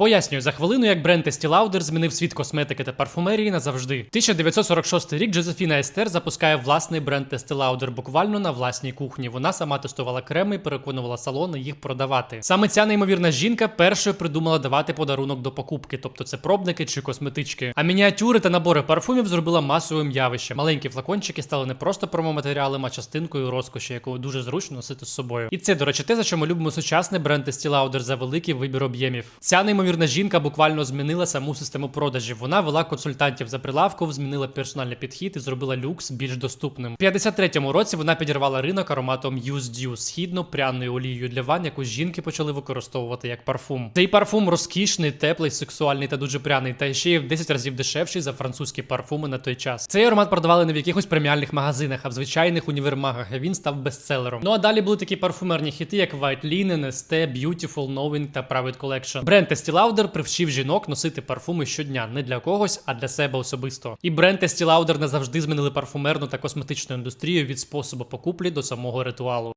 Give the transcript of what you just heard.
Пояснюю за хвилину, як бренд Estee Lauder змінив світ косметики та парфумерії назавжди. 1946 рік Джозефіна Естер запускає власний бренд Estee Lauder буквально на власній кухні. Вона сама тестувала креми і переконувала салони їх продавати. Саме ця неймовірна жінка першою придумала давати подарунок до покупки, тобто це пробники чи косметички. А мініатюри та набори парфумів зробила масовим явищем. Маленькі флакончики стали не просто промоматеріалом, а частинкою розкоші, яку дуже зручно носити з собою. І це, до речі, те, за що ми любимо сучасний бренд Estee за великий вибір об'ємів. Ця неймовірна жінка буквально змінила саму систему продажів. Вона вела консультантів за прилавком, змінила персональний підхід і зробила люкс більш доступним. У 53-му році вона підірвала ринок ароматом Dew, східно пряною олією для ванн, яку жінки почали використовувати як парфум. Цей парфум розкішний, теплий, сексуальний та дуже пряний, та ще й в 10 разів дешевший за французькі парфуми на той час. Цей аромат продавали не в якихось преміальних магазинах, а в звичайних універмагах. Він став бестселером. Ну а далі були такі парфумерні хіти, як White Linen, ST, Beautiful, Knowing та Private Collection. Бренд Estee Lauder привчив жінок носити парфуми щодня не для когось, а для себе особисто. І бренд Estee Lauder назавжди змінили парфумерну та косметичну індустрію від способу покуплі до самого ритуалу.